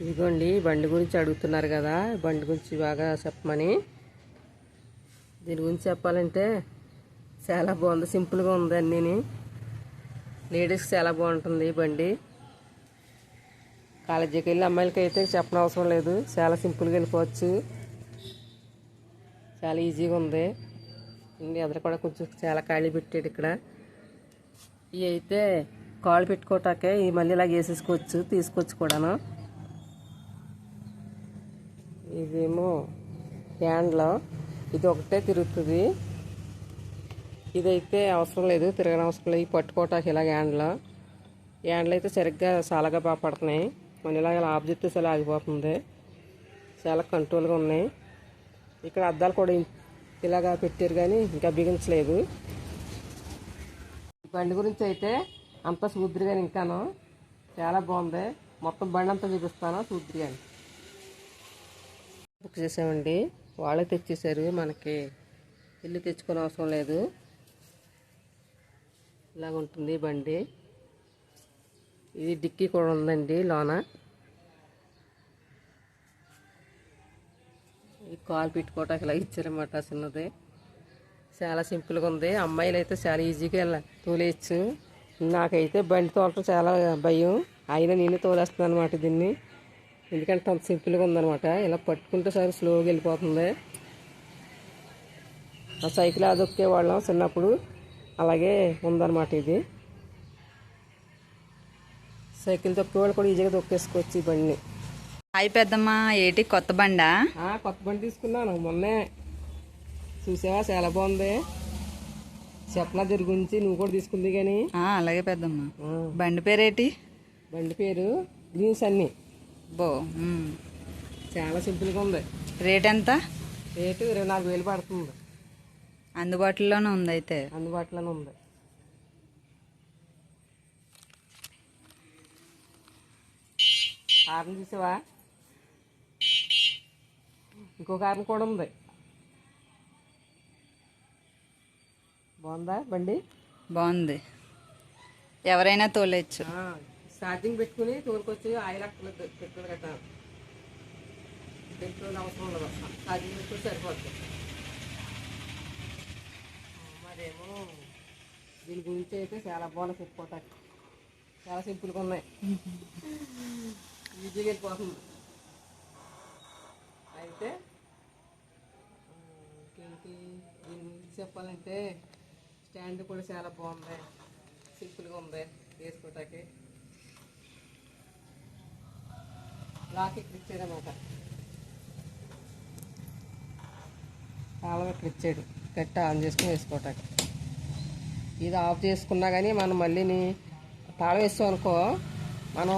ఇదిగోండి బండి గురించి అడుగుతున్నారు కదా బండి గురించి బాగా చెప్పమని. దీని గురించి చెప్పాలంటే చాలా బాగుంది సింపుల్గా ఉంది అన్నీని. లేడీస్కి చాలా బాగుంటుంది బండి. కాలేజీకి వెళ్ళి అమ్మాయిలకి అయితే చెప్పనవసరం లేదు చాలా సింపుల్గా వెళ్ళిపోవచ్చు. చాలా ఈజీగా ఉంది. ఎదురు కూడా కొంచెం చాలా ఖాళీ పెట్టాడు ఇక్కడ. ఇవి అయితే కాళ్ళు పెట్టుకోవటాకే ఇవి మళ్ళీ ఇలా వేసేసుకోవచ్చు తీసుకోవచ్చు కూడాను. ఇదేమో హ్యాండ్లో. ఇది ఒకటే తిరుగుతుంది. ఇదైతే అవసరం లేదు తిరగని అవసరం లేదు. ఇవి పట్టుకోవటానికి ఇలా హ్యాండ్లో హ్యాండ్లు. అయితే సరిగ్గా చాలాగా బాగా పడుతున్నాయి. మన ఇలా ఇలా ఆబ్జెక్ట్ అలా ఆగిపోతుంది. చాలా కంట్రోల్గా ఉన్నాయి. ఇక్కడ అద్దాలు కూడా ఇలాగా పెట్టారు కానీ ఇంకా బిగించలేదు. బండి గురించి అయితే అంత సూద్రిగా ఇంకాను చాలా బాగుంది. మొత్తం బండి అంతా చూపిస్తాను సూద్రిగాని బుక్ చేసామండి. వాళ్ళే తెచ్చేసారు మనకి ఇల్లు తెచ్చుకోని అవసరం లేదు. ఇలాగ ఉంటుంది బండి. ఇది డిక్కీ కూడా ఉందండి లోన. ఈ కాలు పెట్టుకోవటానికి ఇలా ఇచ్చారన్నమాట చిన్నది. చాలా సింపుల్గా ఉంది. అమ్మాయిలు అయితే చాలా ఈజీగా ఇలా తోలేయచ్చు. నాకైతే బండి తోలటం చాలా భయం. అయినా నేనే తోలేస్తున్నాను అనమాట దీన్ని. ఎందుకంటే అంత సింపుల్గా ఉందన్నమాట. ఇలా పట్టుకుంటే సరే స్లోగా వెళ్ళిపోతుంది. ఆ సైకిల్ అదొక్కే వాళ్ళం చిన్నప్పుడు. అలాగే ఉందన్నమాట ఇది. సైకిల్ తొక్కే వాళ్ళు కూడా ఈజీగా తొక్కేసుకోవచ్చు ఈ బండిని. హాయ్ పెద్దమ్మ ఏటి కొత్త బండా? కొత్త బండి తీసుకున్నాను మొన్నే. చూసావా? చాలా బాగుంది. చెప్పనా దీని గురించి నువ్వు కూడా తీసుకుంది కానీ. అలాగే పెద్దమ్మ. బండి పేరేటి? బండి పేరు గ్రీన్స్ అన్ని. బో. చాలా సింపుల్గా ఉంది. రేట్ ఎంత? రేటు ఇరవై నాలుగు వేలు పడుతుంది. అందుబాటులోనే ఉంది అయితే. అందుబాటులోనే ఉంది. కారం చూసావా? ఇంకో కారం కూడా ఉంది. బాగుందా బండి? బాగుంది. ఎవరైనా తోలేచ్చు. ఛార్జింగ్ పెట్టుకుని తోలుకొచ్చి ఆయిల్ అక్కడ పెట్టుకుని కదా పెట్రోల్ అవసరం ఉండదు. ఛార్జింగ్ పెట్టుకుని సరిపోతుంది మరేమో దీని గురించి అయితే చాలా బాగుంది చెప్పుకోవటానికి చాలా సింపుల్గా ఉన్నాయి. ఈజీగా వెళ్ళిపోతుంది అయితే ఇంకేంటి? దీని గురించి చెప్పాలంటే స్టాండ్ కూడా చాలా బాగుంది. సింపుల్గా ఉంది. వేసుకోవటానికి లాక్ క్లిక్ ఇచ్చాడనమాట తాళం క్లిక్ ఇచ్చాడు కట్టి ఆన్ చేసుకుని వేసుకోవటానికి. ఇది ఆఫ్ చేసుకున్నా కానీ మనం మళ్ళీని తాళం వేస్తాం అనుకో మనం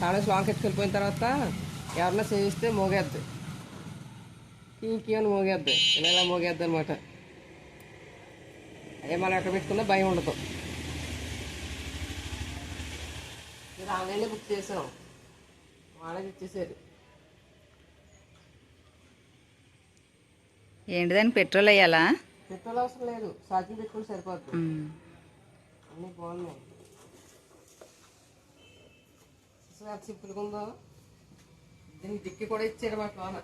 తాళం వేసి లాంగ్ ఎత్తుకెళ్ళిపోయిన తర్వాత ఎవరన్నా చేయిస్తే మోగేద్ది. ఇంకేమైనా మోగేద్ది. ఇలా ఇలా మోగేద్ది అనమాట అదే మనం ఎక్కడ పెట్టుకున్నా భయం ఉండదు. ఇది ఆన్లైన్లో బుక్ చేసాం. వాళ్ళకి ఇచ్చేసారు ఏంటి దానికి పెట్రోల్ వేయాలా? పెట్రోల్ అవసరం లేదు. ఛార్జింగ్ పెట్టుకుని సరిపోద్ది. ఉమ్. అన్నీ బాగున్నాయి. ఉందో? దీనికి డిక్కి కూడా ఇచ్చాడు మాట లోన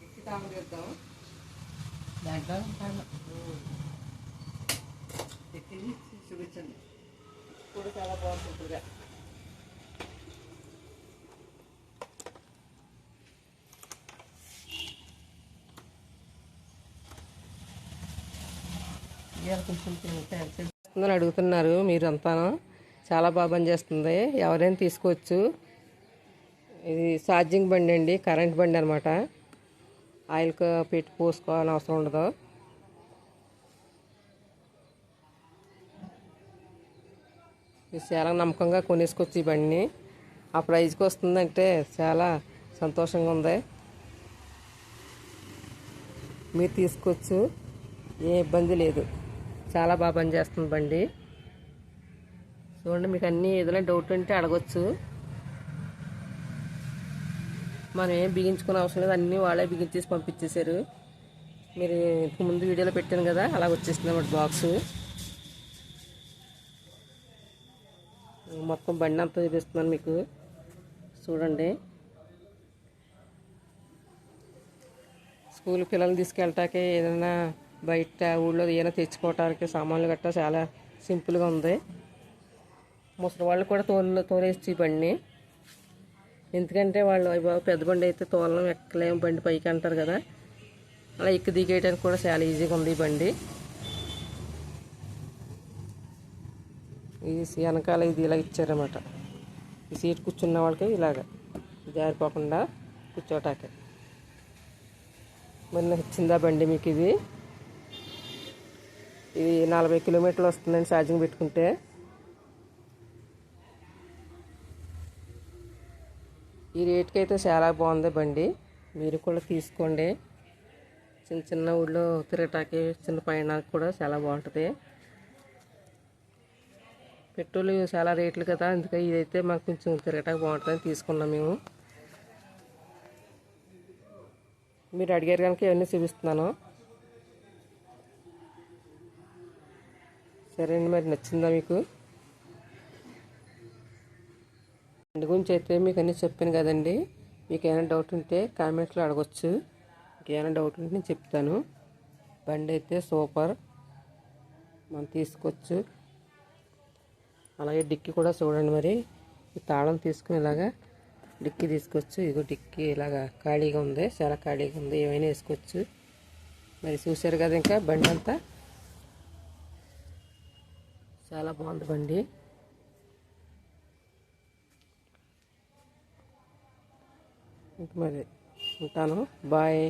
డిక్కి తాము చేద్దాం దాంట్లో డిక్కి చూపించండి. కూడా చాలా బాగుంది సింపుల్గా అడుగుతున్నారు మీరు అంతా చాలా బాగా పనిచేస్తుంది. ఎవరైనా తీసుకోవచ్చు. ఇది ఛార్జింగ్ బండి అండి కరెంట్ బండి అనమాట ఆయిల్ పెట్టి పోసుకోవాలని అవసరం ఉండదు. చాలా నమ్మకంగా కొనేసుకోవచ్చు ఈ బండిని. ఆ ప్రైజ్కి వస్తుందంటే చాలా సంతోషంగా ఉంది. మీరు తీసుకోవచ్చు. ఏ ఇబ్బంది లేదు. చాలా బాగా పనిచేస్తుంది బండి. చూడండి మీకు అన్నీ ఏదైనా డౌట్ ఉంటే అడగచ్చు. మనం ఏం బిగించుకునే అవసరం లేదు అన్నీ వాళ్ళే బిగించేసి పంపించేశారు. మీరు ఇంతకు ముందు వీడియోలో పెట్టాను కదా అలా వచ్చేసింది అన్నమాట బాక్స్ మొత్తం బండి అంతా చూపిస్తున్నాను మీకు. చూడండి. స్కూల్ పిల్లల్ని తీసుకెళ్ళటానికి ఏదైనా బయట ఊళ్ళో ఏమైనా తెచ్చుకోవటానికి సామాన్లు గట్టా చాలా సింపుల్గా ఉంది. ముసలి వాళ్ళు కూడా తోలు తోలేసి ఈ బండిని ఎందుకంటే వాళ్ళు బాబు పెద్ద బండి అయితే తోలడం ఎక్కలేము బండి పైకి అంటారు కదా. అలా ఎక్కి దిగేయడానికి కూడా చాలా ఈజీగా ఉంది ఈ బండి. ఇది వెనకాల ఇది ఇలా ఇచ్చారన్నమాట. ఈ సీట్ కూర్చున్న వాళ్ళకి ఇలాగ జారిపోకుండా కూర్చోటాకే మరి నచ్చిందా బండి మీకు ఇది? ఇది నలభై కిలోమీటర్లు వస్తుందండి ఛార్జింగ్ పెట్టుకుంటే. ఈ రేట్కి అయితే చాలా బాగుంది బండి. మీరు కూడా తీసుకోండి. చిన్న చిన్న ఊళ్ళో తిరగటానికి చిన్న పయనానికి కూడా చాలా బాగుంటుంది. పెట్రోల్ చాలా రేట్లు కదా అందుకే ఇదైతే మాకు కొంచెం తిరగటానికి బాగుంటుందని తీసుకున్నాం మేము. మీరు అడిగారు కనుక ఇవన్నీ చూపిస్తున్నాను. సరే అండి మరి నచ్చిందా మీకు? బండి గురించి అయితే మీకు అన్నీ చెప్పాను కదండి. మీకు ఏమైనా డౌట్ ఉంటే కామెంట్లో అడగచ్చు. మీకు ఏమైనా డౌట్ ఉంటే నేను చెప్తాను. బండి అయితే సూపర్. మనం తీసుకోవచ్చు అలాగే డిక్కీ కూడా చూడండి మరి. ఈ తాళం తీసుకుని ఇలాగా డిక్కీ తీసుకోవచ్చు ఇదిగో డిక్కీ ఇలాగా ఖాళీగా ఉంది. చాలా ఖాళీగా ఉంది. ఏమైనా వేసుకోవచ్చు. మరి చూశారు కదా ఇంకా బండి అంతా? చాలా బాగుంది బండి ఇంక మరి ఉంటాను. బాయ్.